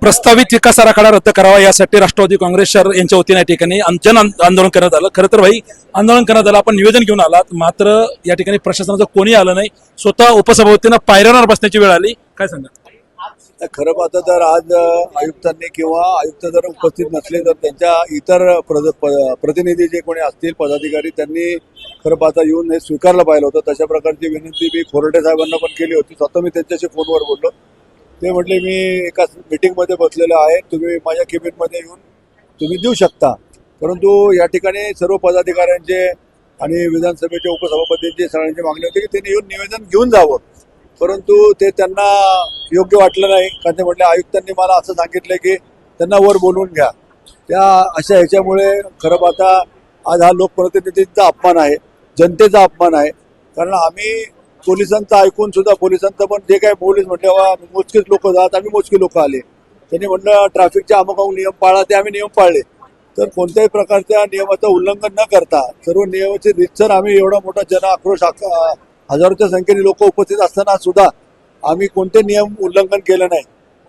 प्रस्तावित विकास आराखडा रद्द करावा यासाठी राष्ट्रवादी काँग्रेस यांच्या वतीने या ठिकाणी जन आंदोलन करण्यात आलं. खरं तर भाई आंदोलन करण्यात आलं आपण निवेदन घेऊन आलात. मात्र या ठिकाणी प्रशासनाचं कोणी आलं नाही. स्वतः उपसभापतींना पायऱ्यांवर बसण्याची वेळ आली. काय सांगा तर खरं पाहता जर आज आयुक्तांनी किंवा आयुक्त जर उपस्थित नसले तर त्यांच्या इतर प्रद- प- प्रतिनिधी जे कोणी असतील पदाधिकारी त्यांनी खरं पाहता येऊन हे स्वीकारलं पाहिलं होतं. तशा प्रकारची विनंती मी खोरडे साहेबांना पण केली होती. स्वतः मी त्यांच्याशी फोनवर बोललो. ते म्हटले मी एका मीटिंगमध्ये बसलेलो आहे. तुम्ही माझ्या केबिनमध्ये येऊन तुम्ही देऊ शकता. परंतु या ठिकाणी सर्व पदाधिकाऱ्यांचे आणि विधानसभेचे उपसभापतींची सगळ्यांची मागणी होती की त्यांनी येऊन निवेदन घेऊन जावं. परंतु ते त्यांना योग्य वाटलं नाही. कारण ते म्हटले आयुक्तांनी मला असं सांगितलं की त्यांना वर बोलवून घ्या. त्या अशा ह्याच्यामुळे खरं पाहता आज हा लोकप्रतिनिधींचा अपमान आहे. जनतेचा अपमान आहे. कारण आम्ही पोलिसांचं ऐकून सुद्धा पोलिसांचं पण जे काही पोलीस म्हटले "वा, मोजकेच लोक जात आम्ही मोजके लोक आले. त्यांनी म्हटलं ट्रॅफिकचे अमुक अमुक नियम पाळा ते आम्ही नियम पाळले. तर कोणत्याही प्रकारच्या नियमाचं उल्लंघन न करता सर्व नियमाचे रितसर आम्ही एवढा मोठा जन आक्रोश हजारोच्या संख्येने लोक उपस्थित असताना सुद्धा आम्ही कोणते नियम उल्लंघन केलं नाही.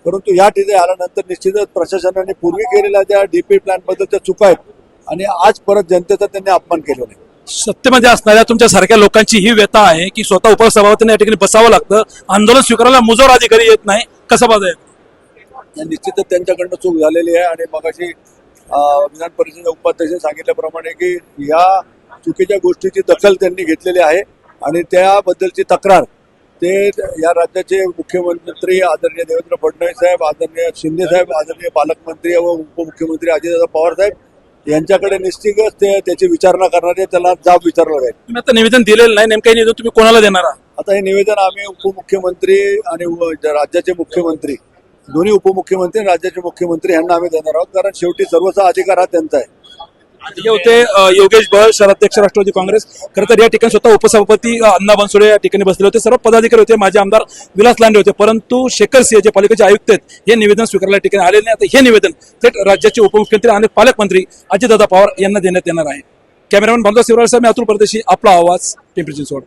परंतु या ठिकाणी आल्यानंतर निश्चितच प्रशासनाने पूर्वी केलेल्या ज्या डीपी प्लॅनबद्दल त्या चुका आहेत आणि आज परत जनतेचा त्यांनी अपमान केलेला आहे सत्तेमध्ये असणाऱ्या तुमच्या सारख्या लोकांची ही व्यथा आहे की स्वतः उपसभापतींना या ठिकाणी बसावं लागतं. आंदोलन स्वीकारायला मुजोर अधिकारी येत नाही. कसं पाहताय आणि निश्चितच त्यांच्याकडनं चूक झालेली आहे आणि मगाशी विधान परिषद उपाध्यक्ष सांगितल्याप्रमाणे की या चुकीच्या गोष्टीची दखल त्यांनी घेतलेली आहे आणि त्याबद्दलची तक्रार ते या राज्याचे मुख्यमंत्री आदरणीय देवेंद्र फडणवीस साहेब आदरणीय शिंदे साहेब आदरणीय पालकमंत्री व उपमुख्यमंत्री अजितदादा पवार साहेब यांच्याकडे निश्चितच ते त्याची विचारणा करणारे त्याला जाब विचारला जाईल. तुम्ही आता निवेदन दिलेलं नाही नेमकं हे निवेदन तुम्ही कोणाला देणार आहात? आता हे निवेदन आम्ही उपमुख्यमंत्री आणि ज- राज्याचे मुख्यमंत्री दोन्ही उपमुख्यमंत्री आणि राज्याचे मुख्यमंत्री यांना आम्ही देणार आहोत कारण शेवटी सर्वचा अधिकार हा त्यांचा आहे. होते योगेश बळ शहराध्यक्ष राष्ट्रवादी काँग्रेस. खरं तर या ठिकाणी स्वतः उपसभापती अण्णा बनसोडे या ठिकाणी बसले होते. सर्व पदाधिकारी होते माझे आमदार विलास लांडे होते. परंतु शेखर सिंह जे पालिकेचे आयुक्त आहेत हे निवेदन स्वीकारल्या ठिकाणी आलेले नाही. आता हे निवेदन थेट राज्याचे उपमुख्यमंत्री आणि पालकमंत्री अजितदादा पवार यांना देण्यात येणार आहे. कॅमेरामॅन बंदा शिवराळ साहेब मी अतुल परदेशी आपला आवाज पिंपरी चिंचवड.